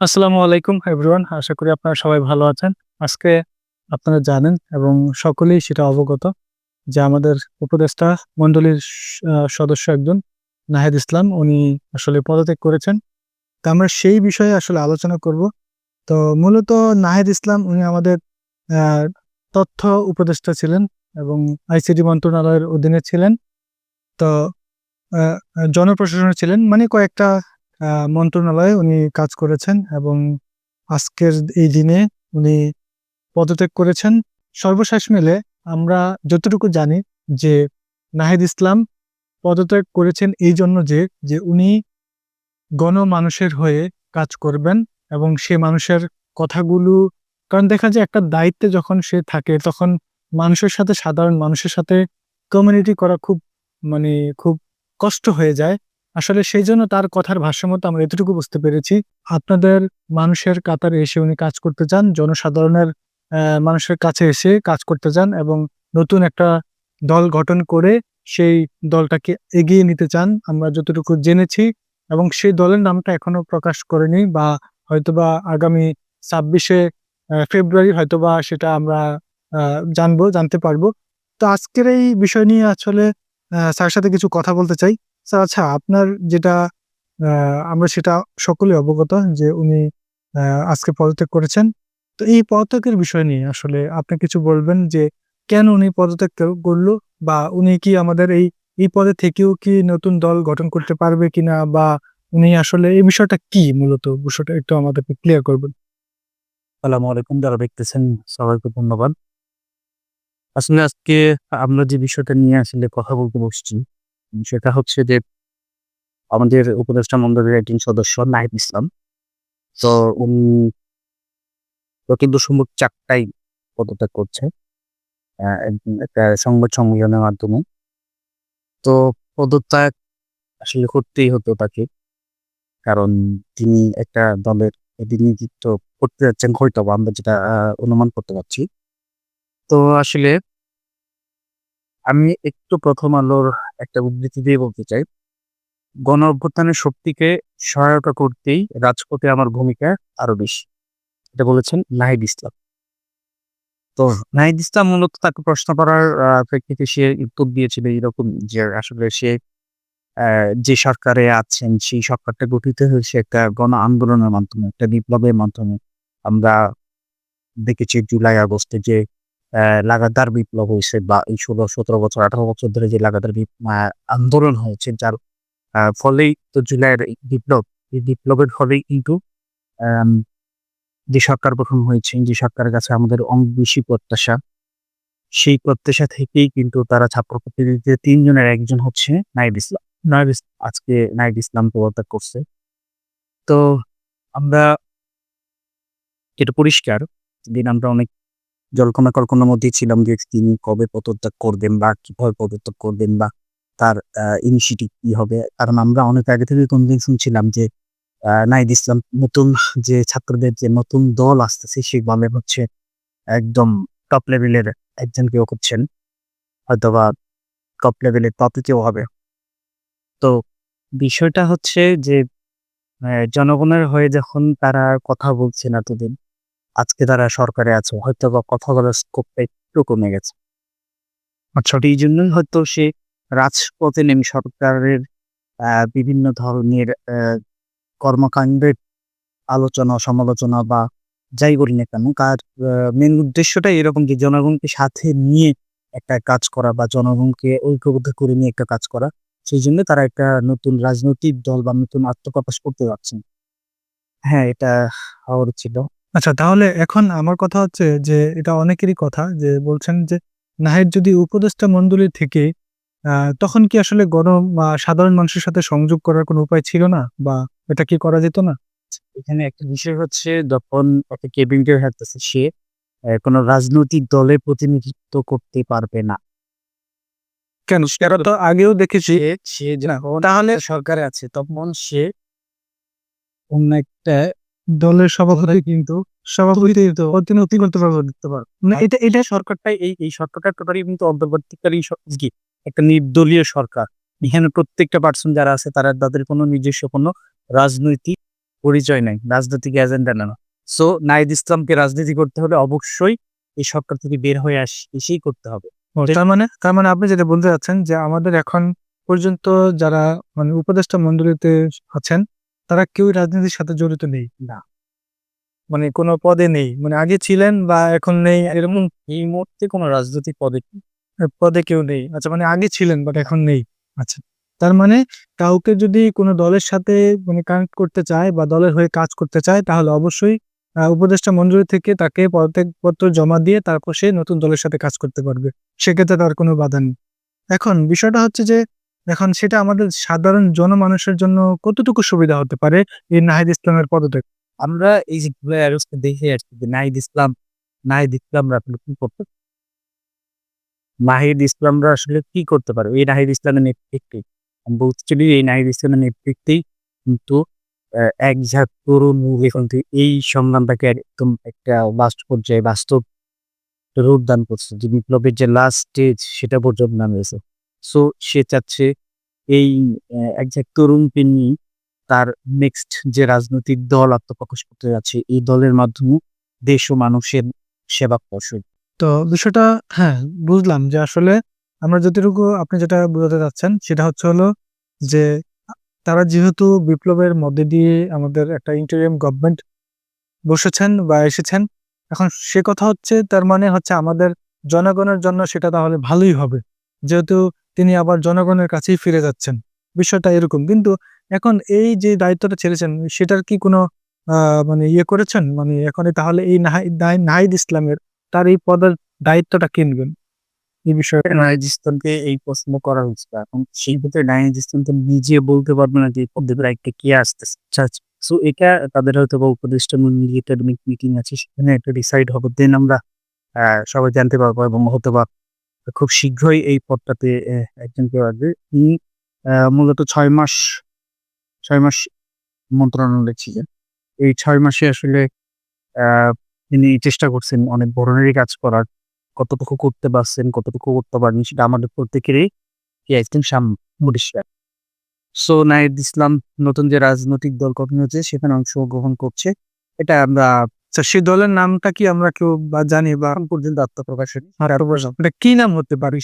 আসসালামু আলাইকুম এভরিওয়ান আশা করি আপনারা সবাই ভালো আছেন। আজকে আপনারা জানেন এবং সকলেই সেটা অবগত যে আমাদের উপদেষ্টা মণ্ডলীর সদস্য একজন, নাহেদ ইসলাম। উনি আসলে পদত্যাগ করেছেন। তা আমরা সেই বিষয়ে আসলে আলোচনা করব। তো মূলত নাহেদ ইসলাম উনি আমাদের তথ্য উপদেষ্টা ছিলেন এবং আইসিটি মন্ত্রণালয়ের অধীনে ছিলেন। তো জনপ্রশাসনে ছিলেন। মানে কয়েকটা মন্ত্রণালয়ে উনি কাজ করেছেন এবং আজকের এই দিনে উনি পদত্যাগ করেছেন। সর্বশেষ মিলে আমরা যতটুকু জানি যে নাহিদ ইসলাম পদত্যাগ করেছেন এই জন্য যে যে উনি গণমানুষের হয়ে কাজ করবেন এবং সে মানুষের কথাগুলো, কারণ দেখা যায় একটা দায়িত্বে যখন সে থাকে তখন মানুষের সাথে, সাধারণ মানুষের সাথে কমিউনিটি করা খুব মানে খুব কষ্ট হয়ে যায়। আসলে সেই জন্য তার কথার ভাষ্যমতো আমরা এতটুকু বুঝতে পেরেছি। আপনাদের মানুষের কাতারে এসে উনি কাজ করতে চান, জনসাধারণের মানুষের কাছে এসে কাজ করতে চান এবং নতুন একটা দল গঠন করে সেই দলটাকে এগিয়ে নিতে চান, আমরা যতটুকু জেনেছি এবং সেই দলের নামটা এখনও প্রকাশ করেনি বা হয়তোবা আগামী ছাব্বিশে ফেব্রুয়ারি হয়তোবা সেটা আমরা জানব, জানতে পারব। তো আজকের এই বিষয় নিয়ে আসলে স্যার সাথে কিছু কথা বলতে চাই। স্যার আচ্ছা আপনার যেটা আমরা সেটা সকলে অবগত যে উনি আজকে পদত্যাগ করেছেন। তো এই পদত্যাগের বিষয় নিয়ে আসলে আপনি কিছু বলবেন যে কেন উনি পদত্যাগ করল বা উনি কি আমাদের এই এই পদে থেকেও কি নতুন দল গঠন করতে পারবে কিনা বা উনি আসলে এই বিষয়টা কি মূলত? বিষয়টা একটু আমাদেরকে ক্লিয়ার করবেন। সালাম আলাইকুম, যারা দেখতেছেন সবাইকে ধন্যবাদ। আসলে আজকে আমরা যে বিষয়টা নিয়ে আসলে কথা বলতে বসছি সেটা হচ্ছে যে আমাদের উপদেষ্টা মন্ডলীর একজন সদস্য, নাহিদ ইসলাম। তো উনি প্রতি সম্ভব চারটাই পদত্যাগ করছে একটা সংবাদ সম্মেলনের মাধ্যমে। তো পদত্যাগ আসলে করতেই হতো তাকে, কারণ তিনি একটা দলের প্রতিনিধিত্ব করতে যাচ্ছেন হয়তো আমরা যেটা অনুমান করতে পারছি। তো আসলে আমি একটু প্রথম আলোর একটা উদ্ধৃতি দিয়ে বলতে চাই। গণ অভ্যুত্থানের শক্তিকে সহায়তা করতেই রাজপথে আমার ভূমিকা আরও বেশি। এটা বলেছেন নাহিদ ইসলাম। তো নাহিদ ইসলাম মূলত তাকে প্রশ্ন করার প্রেক্ষিতে সে উত্তর দিয়েছিল এরকম যে আসলে সে যে সরকারে আছেন, সেই সরকারটা গঠিত হয়েছে একটা গণ আন্দোলনের মাধ্যমে, একটা বিপ্লবের মাধ্যমে। আমরা দেখেছি জুলাই আগস্টে যে লাগাতার বিপ্লব হয়েছে বা এই ষোলো, সতেরো বছর, আঠারো বছর ধরে যে লাগাতার আন্দোলন হয়েছে যার ফলেই তো জুলাইয়ের বিপ্লব। এই বিপ্লবের ফলেই কিন্তু যে সরকার গঠন হয়েছে, যে সরকারের কাছে আমাদের অনেক বেশি প্রত্যাশা, সেই প্রত্যাশা থেকেই কিন্তু তারা ছাত্র প্রতিনিধিদের তিনজনের একজন হচ্ছে নাইব ইসলাম। নাইব ইসলাম আজকে নাইব ইসলাম পদত্যাগ করছে। তো আমরা, এটা পরিষ্কার দিন আমরা অনেক জল্পনা কল্পনার মধ্যেই ছিলাম যে তিনি কবে পদত্যাগ করবেন বা কীভাবে পদত্যাগ করবেন বা তার ইনিশিয়েটিভ কি হবে। কারণ আমরা অনেক আগে থেকে কোনদিন শুনছিলাম যে নাহিদ ইসলাম নতুন যে ছাত্রদের যে নতুন দল আসতেছে সেই দলের হচ্ছে একদম টপ লেভেলের একজন কেউ করছেন হয়তোবা টপ লেভেলের টপে কেউ হবে। তো বিষয়টা হচ্ছে যে জনগণের হয়ে যখন তারা কথা বলছে না এতদিন আজকে তারা সরকারে আছে, হয়তো বা কথা বলার স্কোপটা একটু কমে গেছে। আচ্ছা এই জন্যই হয়তো সে রাজপথে নেমে সরকারের বিভিন্ন ধরনের কর্মকাণ্ডের আলোচনা, সমালোচনা বা যাই করি না কেন তার মেন উদ্দেশ্যটা এরকম যে জনগণকে সাথে নিয়ে একটা কাজ করা বা জনগণকে ঐক্যবদ্ধ করে নিয়ে একটা কাজ করা, সেই জন্য তারা একটা নতুন রাজনৈতিক দল বা নতুন আত্মপ্রকাশ করতে পারছেন হ্যাঁ এটা হওয়ার ছিল। আচ্ছা তাহলে এখন আমার কথা হচ্ছে যে এটা অনেকেরই কথা যে বলছেন যে নাহিদ যদি উপদেষ্টা মণ্ডলী থেকে আহ, তখন কি আসলে গণ বা সাধারণ মানুষের সাথে সংযোগ করার কোনো উপায় ছিল না? বা এটা কি করা যেত না? এখানে একটা বিষয় হচ্ছে যখন একটা ক্যাবিনেটে থাকতেছে সে আহ, কোনো রাজনৈতিক দলে প্রতিনিধিত্ব করতে পারবে না। কেন? সেটা তো আগেও দেখেছি। সে সে না, যখন তাহলে সরকারে আছে তখন সে অন্য একটা দলের সভাপতি কিন্তু সভাপতি তো প্রতিনিধি করতে পারব দিতে পারব না এটা এটা সরকারটাই এই এই সরকারটা টোটালি কিন্তু অন্তর্বর্তীকালীন কি একটা নির্দলীয় সরকার। এখানে প্রত্যেকটা পার্সন যারা আছে তারা তাদের কোনো নিজস্ব কোনো রাজনৈতিক পরিচয় নাই রাজনৈতিক এজেন্ডা না সো নাহিদ ইসলামকে রাজনীতি করতে হলে অবশ্যই এই সরকার থেকে বের হয়ে আস এসেই করতে হবে। তার মানে তার মানে আপনি যেটা বলতে চাচ্ছেন যে আমাদের এখন পর্যন্ত যারা মানে উপদেষ্টা মন্ডলীতে আছেন তারা কেউ রাজনীতির সাথে জড়িত নেই। না। মানে কোনো পদে নেই। মানে আগে ছিলেন বা এখন নেই। এরকম এই মুহূর্তে কোনো রাজনৈতিক পদে পদে কেউ নেই। আচ্ছা মানে আগে ছিলেন বাট এখন নেই। আচ্ছা। তার মানে কাউকে যদি কোনো দলের সাথে মানে কানেক্ট করতে চায় বা দলের হয়ে কাজ করতে চায় তাহলে অবশ্যই উপদেষ্টা মঞ্জুরি থেকে তাকে পদত্যাগপত্র জমা দিয়ে তারপর সে নতুন দলের সাথে কাজ করতে পারবে। সেক্ষেত্রে তার কোনো বাধা নেই। এখন বিষয়টা হচ্ছে যে এখন সেটা আমাদের সাধারণ জনমানুষের জন্য কতটুকু সুবিধা হতে পারে এই নাহিদ ইসলামের পদত্যাগ? আমরা এই যে দেখে আসছি যে নাহিদ ইসলাম, নাহিদ ইসলামরা আসলে কি করতে নাহিদ ইসলামরা আসলে কি করতে পারে? এই নাহিদ ইসলামের নেতৃত্বে বলছি এই নাহিদ ইসলামের নেতৃত্বেই কিন্তু এক ঝাঁক তরুণ এখন এই সংগ্রামটাকে একদম একটা লাস্ট পর্যায়ে বাস্তব রূপদান করছে। যে বিপ্লবের যে লাস্ট স্টেজ সেটা পর্যন্ত নামিয়েছে। সো সে চাচ্ছে এই আহ, এক ঝাঁক তরুণকে নিয়ে তার নেক্সট যে রাজনৈতিক দল আত্মপ্রকাশ করতে যাচ্ছে এই দলের মাধ্যমে দেশ ও মানুষের সেবা কৌশল। তো বিষয়টা হ্যাঁ বুঝলাম যে আসলে আমরা যতটুকু আপনি যেটা বোঝাতে চাচ্ছেন সেটা হচ্ছে হলো যে তারা যেহেতু বিপ্লবের মধ্যে দিয়ে আমাদের একটা ইন্টারিয়াম গভর্নমেন্ট বসেছেন বা এসেছেন এখন সে কথা হচ্ছে তার মানে হচ্ছে আমাদের জনগণের জন্য সেটা তাহলে ভালোই হবে। যেহেতু তিনি আবার জনগণের কাছেই ফিরে যাচ্ছেন। বিষয়টা এরকম। কিন্তু এখন এই যে দায়িত্বটা ছেড়েছেন, সেটার কি কোনো মানে ইয়ে করেছেন? মানে এখন তাহলে এই নাহি- নাহি- নাহিদ ইসলামের তার এই পদের দায়িত্বটা কিনবেন এই বিষয়ে নাহিদ ইসলামকে এই প্রশ্ন করা হচ্ছে। এখন সেই ক্ষেত্রে নাহিদ ইসলাম তো নিজে বলতে পারবে না যে পদের দায়িত্বে কে আসতেছে। সো এটা তাদের হয়তো বা উপদেষ্টা মন্ডলীর মিটিং আছে, সেখানে একটা ডিসাইড হবে। দেন আমরা সবাই জানতে পারব এবং হতে বা খুব শীঘ্রই এই পদটাতে একজন কেউ আসবে। তিনি মূলত ছয় মাস ছয় মাস মন্ত্রণালয়ে ছিলেন এই ছয় মাসে আসলে তিনি চেষ্টা করছেন অনেক ধরনেরই কাজ করার। কতটুকু করতে পারছেন, কতটুকু করতে পারেন সেটা আমাদের প্রত্যেকেরই কি একদিন সামনে পরিষ্কার সো, নাহিদ ইসলাম, নতুন যে রাজনৈতিক দল গঠন হয়েছে, সেখানে অংশগ্রহণ করছে। এটা আমরা আচ্ছা সেই দলের নামটা কি আমরা কেউ বা জানি বা পর্যন্ত আত্মপ্রকাশ এটা কি নাম হতে পারে?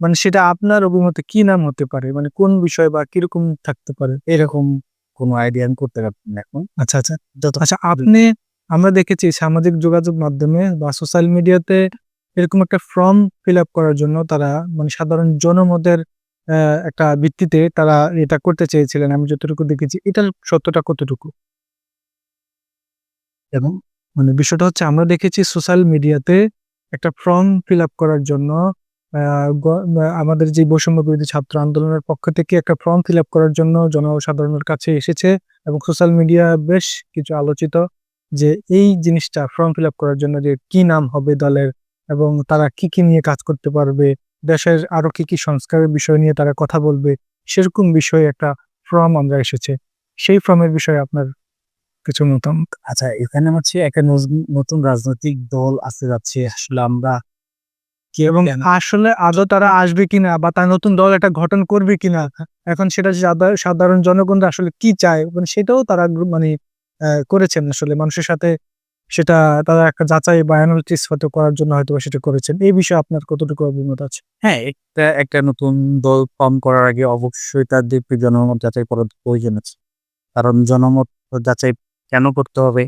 মানে সেটা আপনার অভিমতে কি নাম হতে পারে? মানে কোন বিষয় বা কীরকম থাকতে পারে? এরকম কোনো আইডিয়া আমি করতে পারছি না এখন। আচ্ছা আচ্ছা। আচ্ছা আপনি আমরা দেখেছি সামাজিক যোগাযোগ মাধ্যমে বা সোশ্যাল মিডিয়াতে এরকম একটা ফর্ম ফিল আপ করার জন্য তারা মানে সাধারণ জনমতের আহ, একটা ভিত্তিতে তারা এটা করতে চেয়েছিলেন। আমি যতটুকু দেখেছি এটার সত্যটা কতটুকু? এবং মানে বিষয়টা হচ্ছে আমরা দেখেছি সোশ্যাল মিডিয়াতে একটা ফর্ম ফিল আপ করার জন্য আমাদের যে বৈষম্য বিরোধী ছাত্র আন্দোলনের পক্ষ থেকে একটা ফর্ম ফিল আপ করার জন্য জনসাধারণের কাছে এসেছে এবং সোশ্যাল মিডিয়া বেশ কিছু আলোচিত যে এই জিনিসটা ফর্ম ফিল আপ করার জন্য যে কি নাম হবে দলের এবং তারা কি কি নিয়ে কাজ করতে পারবে, দেশের আরও কি কি সংস্কারের বিষয় নিয়ে তারা কথা বলবে, সেরকম বিষয়ে একটা ফর্ম আমরা এসেছে। সেই ফর্মের বিষয়ে আপনার কিছু মতামত আচ্ছা এখানে হচ্ছে একটা নতুন রাজনৈতিক দল আসতে যাচ্ছে। আসলে আমরা কি এবং আসলে আদৌ তারা আসবে কিনা বা তার নতুন দল একটা গঠন করবে কিনা এখন সেটা সাধারণ জনগণরা আসলে কি চায় মানে সেটাও তারা মানে করেছেন আসলে। মানুষের সাথে সেটা তারা একটা যাচাই বা অ্যানালিটিস হয়তো করার জন্য হয়তো সেটা করেছেন। এই বিষয়ে আপনার কতটুকু অভিমত আছে? হ্যাঁ একটা একটা নতুন দল ফর্ম করার আগে অবশ্যই তাদের জনমত যাচাই করার প্রয়োজন আছে। কারণ জনমত যাচাই কেন করতে হবে?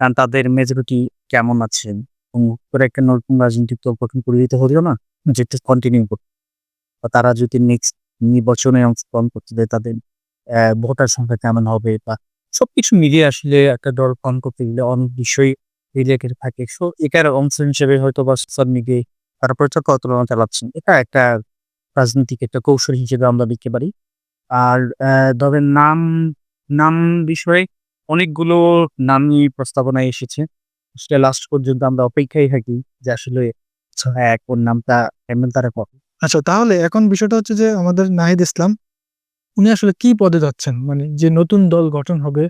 কারণ তাদের মেজরিটি কেমন আছে করে একটা নতুন রাজনৈতিক দল গঠন করে দিতে হলেও না, যেটা কন্টিনিউ করতে বা তারা যদি নেক্সট নির্বাচনে অংশগ্রহণ করতে দেয়, তাদের ভোটার সংখ্যা কেমন হবে? বা সবকিছু মিলিয়ে আসলে একটা দল ফর্ম করতে গেলে অনেক বিষয় রিলেটেড থাকে। সো এটার অংশ হিসেবে হয়তো বা সোশ্যাল মিডিয়ায় তারা প্রচার কতটা চালাচ্ছেন। এটা একটা রাজনৈতিক একটা কৌশল হিসেবে আমরা দেখতে পারি। আর ধরেন নাম নাম বিষয়ে অনেকগুলো নাম নিয়ে প্রস্তাবনায় এসেছে। সেটা লাস্ট পর্যন্ত আমরা অপেক্ষায় থাকি যে আসলে হ্যাঁ কোন নামটা এমন তারা কবে আচ্ছা তাহলে এখন বিষয়টা হচ্ছে যে আমাদের নাহিদ ইসলাম উনি আসলে কি পদে যাচ্ছেন? মানে যে নতুন দল গঠন হবে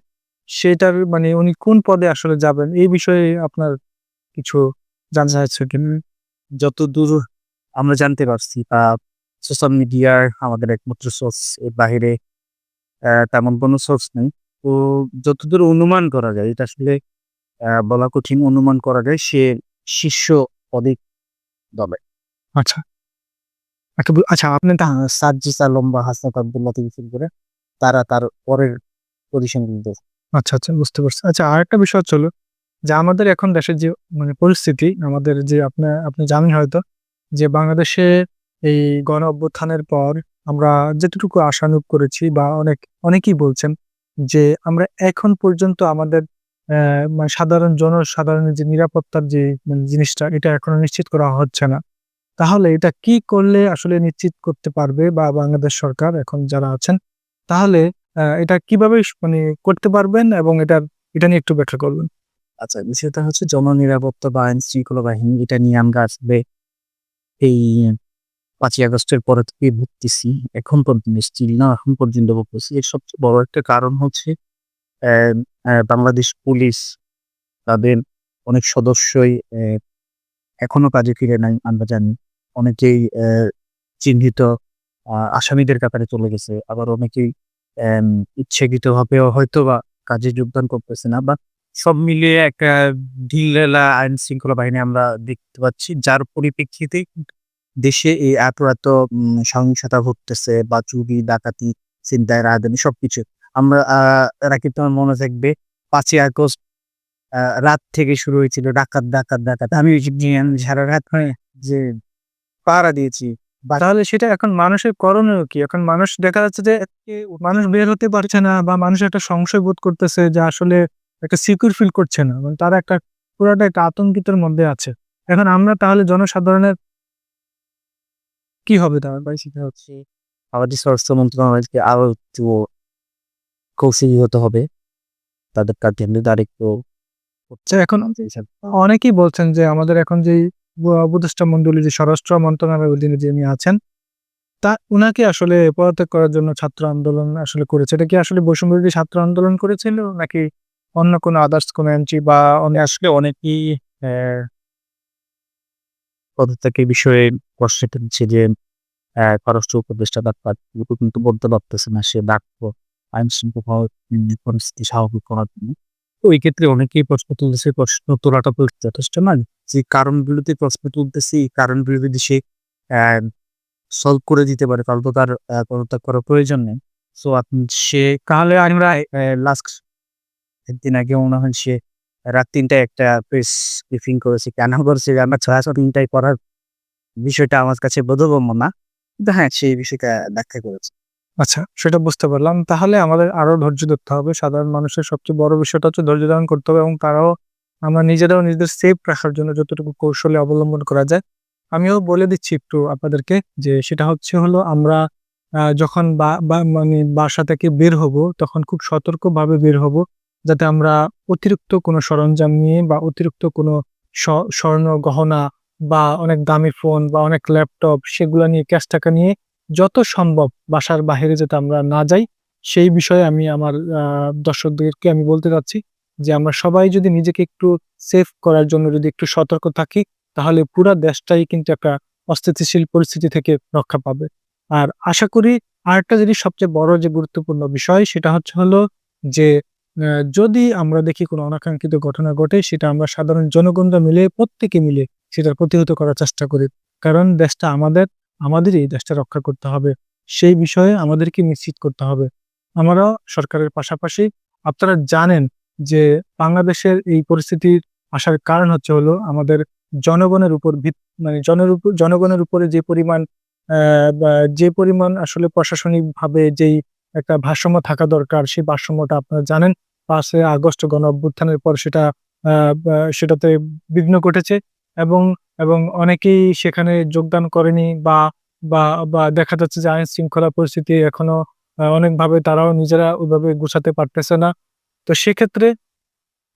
সেটার মানে উনি কোন পদে আসলে যাবেন? এই বিষয়ে আপনার কিছু জানা যাচ্ছে কি? যত দূর আমরা জানতে পারছি বা সোশ্যাল মিডিয়ার আমাদের একমাত্র সোর্স এর বাইরে আহ, তেমন কোনো সোর্স নেই। তো যতদূর অনুমান করা যায় এটা আসলে বলা কঠিন অনুমান করা যায় সে শীর্ষ অধিক দলে। আচ্ছা। আচ্ছা আচ্ছা আপনি তা সাজ্জিস আলম বা হাসনাত আবদুল্লাহ থেকে শুরু করে তারা তার পরের পজিশন কিন্তু আচ্ছা আচ্ছা বুঝতে পারছি। আচ্ছা আরেকটা বিষয় হচ্ছে হলো যে আমাদের এখন দেশের যে মানে পরিস্থিতি আমাদের যে আপনি আপনি জানেন হয়তো যে বাংলাদেশে এই গণ অভ্যুত্থানের পর আমরা যেটুকু আশানুক করেছি বা অনেক অনেকেই বলছেন যে আমরা এখন পর্যন্ত আমাদের মানে সাধারণ জনসাধারণের যে নিরাপত্তার যে মানে জিনিসটা, এটা এখনও নিশ্চিত করা হচ্ছে না। তাহলে এটা কি করলে আসলে নিশ্চিত করতে পারবে বা বাংলাদেশ সরকার এখন যারা আছেন, তাহলে এটা কীভাবে মানে করতে পারবেন এবং এটা এটা নিয়ে একটু ব্যাখ্যা করবেন? আচ্ছা বিষয়টা হচ্ছে জননিরাপত্তা বা আইন শৃঙ্খলা বাহিনী, এটা নিয়ে আমরা আসলে এই পাঁচই আগস্টের পরে থেকে ভুগতেছি। এখন পর্যন্ত স্টিল না, এখন পর্যন্ত ভুগতেছি। এর সবচেয়ে বড় একটা কারণ হচ্ছে বাংলাদেশ পুলিশ তাদের অনেক সদস্যই এখনও কাজে ফিরে নাই, আমরা জানি। অনেকেই চিহ্নিত আসামিদের কাতারে চলে গেছে। আবার অনেকেই ইচ্ছাকৃতভাবেও হয়তো বা কাজে যোগদান করতেছে না। বা সব মিলিয়ে একটা ঢিলঢালা আইন শৃঙ্খলা বাহিনী আমরা দেখতে পাচ্ছি। যার পরিপ্রেক্ষিতে দেশে এই এত সহিংসতা ঘটতেছে বা চুরি, ডাকাতি চিন্তায় রাজধানী সবকিছু। আমরা রাকিব তোমার মনে থাকবে পাঁচই আগস্ট রাত থেকে শুরু হয়েছিল ডাকাত ডাকাত ডাকাত। আমি সারা রাত যে পাহারা দিয়েছি। তাহলে সেটা এখন মানুষের করণীয় কি? এখন মানুষ দেখা যাচ্ছে যে মানুষ বের হতে পারছে না বা মানুষ একটা সংশয় বোধ করতেছে যে আসলে একটা সিকিউর ফিল করছে না। মানে তারা একটা পুরোটা একটা আতঙ্কিতের মধ্যে আছে। এখন আমরা তাহলে জনসাধারণের কি হবে তাহলে ভাই সেটা হচ্ছে আমাদের স্বরাষ্ট্র মন্ত্রণালয়কে আরও একটু কৌশলী হতে হবে। তাদের কাছে তার একটু আচ্ছা, এখন অনেকেই বলছেন যে আমাদের এখন যে উপদেষ্টা মন্ডলী যে স্বরাষ্ট্র মন্ত্রণালয়ের অধীনে যিনি আছেন তা উনাকে আসলে পদত্যাগ করার জন্য ছাত্র আন্দোলন আসলে করেছে। এটা কি আসলে বৈষম্য ছাত্র আন্দোলন করেছিল নাকি অন্য কোনো আদার্স কোনো এন্ট্রি বা আসলে অনেকেই আহ, পদত্যাগের বিষয়ে প্রশ্ন তুলছে যে পররাষ্ট্র উপদেষ্টা ডাক্তার কিন্তু বলতে পারতেছে না, সে ডাকবো। আইন শৃঙ্খলা পরিস্থিতি স্বাভাবিক করার জন্য। তো ওই ক্ষেত্রে অনেকেই প্রশ্ন তুলতেছে, প্রশ্ন তোলাটা যথেষ্ট না যে কারণগুলোতে প্রশ্ন তুলতেছে, এই কারণগুলো যদি সে সলভ করে দিতে পারে, তাহলে তো তার পদত্যাগ করার প্রয়োজন নেই। সো আপনি সে, তাহলে আমরা লাস্ট একদিন আগে মনে হয় সে, রাত তিনটায় একটা প্রেস ব্রিফিং করেছে, কেন করেছে, আমার ছয় সাত তিনটায় করার বিষয়টা আমার কাছে বোধগম্য না। কিন্তু হ্যাঁ সেই বিষয়টা ব্যাখ্যা করেছে। আচ্ছা সেটা বুঝতে পারলাম। তাহলে আমাদের আরও ধৈর্য ধরতে হবে। সাধারণ মানুষের সবচেয়ে বড় বিষয়টা হচ্ছে ধৈর্য ধারণ করতে হবে এবং তারাও আমরা নিজেরাও নিজেদের সেফ রাখার জন্য যতটুকু কৌশলে অবলম্বন করা যায়। আমিও বলে দিচ্ছি একটু আপনাদেরকে যে সেটা হচ্ছে হলো আমরা যখন মানে বাসা থেকে বের হব, তখন খুব সতর্কভাবে বের হব যাতে আমরা অতিরিক্ত কোনো সরঞ্জাম নিয়ে বা অতিরিক্ত কোনো স্বর্ণ গহনা বা অনেক দামি ফোন বা অনেক ল্যাপটপ সেগুলো নিয়ে, ক্যাশ টাকা নিয়ে যত সম্ভব বাসার বাইরে যাতে আমরা না যাই, সেই বিষয়ে আমি আমার দর্শকদেরকে আমি বলতে চাচ্ছি যে আমরা সবাই যদি নিজেকে একটু সেফ করার জন্য যদি একটু সতর্ক থাকি, তাহলে পুরো দেশটাই কিন্তু একটা অস্থিতিশীল পরিস্থিতি থেকে রক্ষা পাবে। আর আশা করি আরেকটা জিনিস সবচেয়ে বড় যে গুরুত্বপূর্ণ বিষয়, সেটা হচ্ছে হলো যে যদি আমরা দেখি কোনো অনাকাঙ্ক্ষিত ঘটনা ঘটে, সেটা আমরা সাধারণ জনগণরা মিলে, প্রত্যেকে মিলে সেটার প্রতিহত করার চেষ্টা করি। কারণ দেশটা আমাদের, আমাদেরই দেশটা রক্ষা করতে হবে। সেই বিষয়ে আমাদেরকে নিশ্চিত করতে হবে। আমরা সরকারের পাশাপাশি আপনারা জানেন যে বাংলাদেশের এই পরিস্থিতির আসার কারণ হচ্ছে হলো আমাদের জনগণের উপর মানে জনের উপর জনগণের উপরে যে পরিমাণ যে পরিমাণ আসলে প্রশাসনিক ভাবে যেই একটা ভারসাম্য থাকা দরকার, সেই ভারসাম্যটা আপনারা জানেন। পাঁচই আগস্ট গণ অভ্যুত্থানের পর সেটা সেটাতে বিঘ্ন ঘটেছে। এবং এবং অনেকেই সেখানে যোগদান করেনি বা বা বা দেখা যাচ্ছে যে আইন শৃঙ্খলা পরিস্থিতি এখনও আহ, অনেকভাবে তারাও নিজেরা ওইভাবে গুছাতে পারতেছে না। তো সেক্ষেত্রে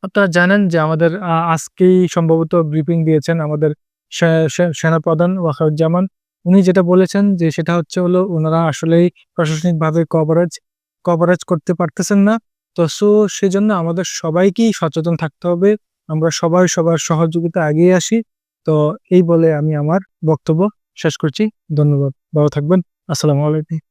আপনারা জানেন যে আমাদের আজকেই সম্ভবত ব্রিফিং দিয়েছেন আমাদের সে- সে- সেনাপ্রধান ওয়াকারুজ্জামান। উনি যেটা বলেছেন যে সেটা হচ্ছে হলো ওনারা আসলেই প্রশাসনিকভাবে কভারেজ কভারেজ করতে পারতেছেন না। তো সো সেজন্য আমাদের সবাইকেই সচেতন থাকতে হবে। আমরা সবাই সবার সহযোগিতা আগিয়ে আসি। তো এই বলে আমি আমার বক্তব্য শেষ করছি। ধন্যবাদ। ভালো থাকবেন। আসসালামু আলাইকুম।